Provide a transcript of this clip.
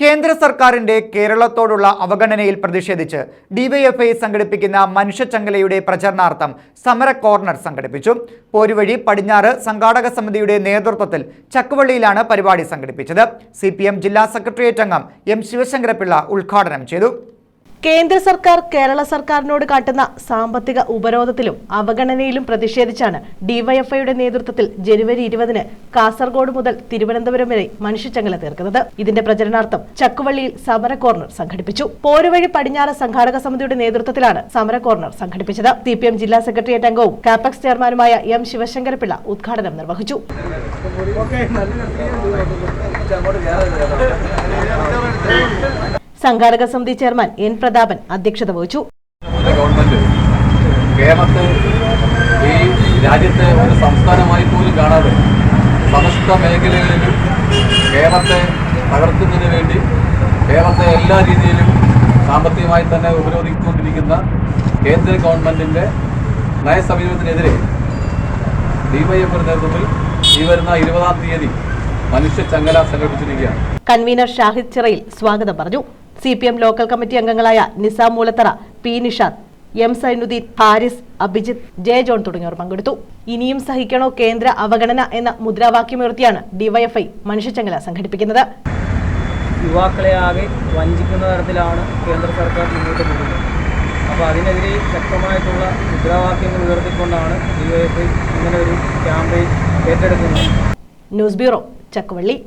കേന്ദ്ര സർക്കാരിന്റെ കേരളത്തോടുള്ള അവഗണനയിൽ പ്രതിഷേധിച്ച് ഡിവൈഎഫ്ഐ സംഘടിപ്പിക്കുന്ന മനുഷ്യചങ്ങലയുടെ പ്രചരണാർത്ഥം സമര കോർണർ സംഘടിപ്പിച്ചു. പോരുവഴി പടിഞ്ഞാറ് സംഘാടക സമിതിയുടെ നേതൃത്വത്തിൽ ചക്കുവള്ളിയിലാണ് പരിപാടി സംഘടിപ്പിച്ചത്. സി ജില്ലാ സെക്രട്ടേറിയറ്റ് അംഗം എം ശിവശങ്കരപിള്ള ഉദ്ഘാടനം ചെയ്തു. കേന്ദ്ര സർക്കാർ കേരള സർക്കാരിനോട് കാട്ടുന്ന സാമ്പത്തിക ഉപരോധത്തിലും അവഗണനയിലും പ്രതിഷേധിച്ചാണ് ഡിവൈഎഫ്ഐയുടെ നേതൃത്വത്തിൽ ജനുവരി ഇരുപതിന് കാസർഗോഡ് മുതൽ തിരുവനന്തപുരം വരെ മനുഷ്യച്ചങ്ങല തീർക്കുന്നത്. ഇതിന്റെ പ്രചരണാർത്ഥം ചക്കുവള്ളിയിൽ സമര കോർണർ സംഘടിപ്പിച്ചു. പോരുവഴി പടിഞ്ഞാറ് സംഘാടക സമിതിയുടെ നേതൃത്വത്തിലാണ് സമര കോർണർ സംഘടിപ്പിച്ചത്. സി ജില്ലാ സെക്രട്ടേറിയറ്റ് അംഗവും കാപ്പക്സ് ചെയർമാനുമായ എം ശിവശങ്കരപിള്ള ഉദ്ഘാടനം നിർവഹിച്ചു. സംഘാടക സമിതി ചെയർമാൻ എൻ പ്രതാപൻ അധ്യക്ഷത വഹിച്ചു. ഗവൺമെന്റ് കേരളത്തെ ഈ രാജ്യത്തെ ഒരു സംസ്ഥാനമായി പോലും കാണാതെ സമസ്ത മേഖലകളിലും കേരളത്തെ തകർക്കുന്നതിന് വേണ്ടി കേരളത്തെ എല്ലാ രീതിയിലും സാമ്പത്തികമായി തന്നെ ഉപരോധിച്ചുകൊണ്ടിരിക്കുന്ന കേന്ദ്ര ഗവൺമെന്റിന്റെ നയസമീപനത്തിനെതിരെ ഡിവൈഎഫിന്റെ നേതൃത്വത്തിൽ ഈ വരുന്ന ഇരുപതാം തീയതി മനുഷ്യ ചങ്ങല സംഘടിപ്പിച്ചിരിക്കുകയാണ്. കൺവീനർ ഷാഹിദ് ചിറയിൽ സ്വാഗതം പറഞ്ഞു. C P M local committee അംഗങ്ങളായ Nizam Moolathara P Nishad M Sainudheen Haris Abhijith J John തുടങ്ങിയവർ പങ്കെടുത്തു. ഇനിയും സഹിക്കണോ കേന്ദ്ര അവഗണന എന്ന മുദ്രാവാക്യമുയർത്തിയാണ് ഡിവൈഎഫ്ഐ മനുഷ്യച്ചങ്ങല സംഘടിപ്പിക്കുന്നത്. യുവാക്കളെ ആകെ വഞ്ചിക്കുന്ന തരത്തിലാണ് കേന്ദ്ര സർക്കാർ മുന്നോട്ട് പോകുന്നത്. അപ്പോൾ അതിനെതിരെ ശക്തമായിട്ടുള്ള മുദ്രാവാക്യങ്ങൾ ഉയർത്തിക്കൊണ്ടാണ് ഡിവൈഎഫ്ഐ ഇങ്ങനെ ഒരു ക്യാമ്പയിൻ ഏറ്റെടുക്കുന്നത്. News bureau Chakkuvally.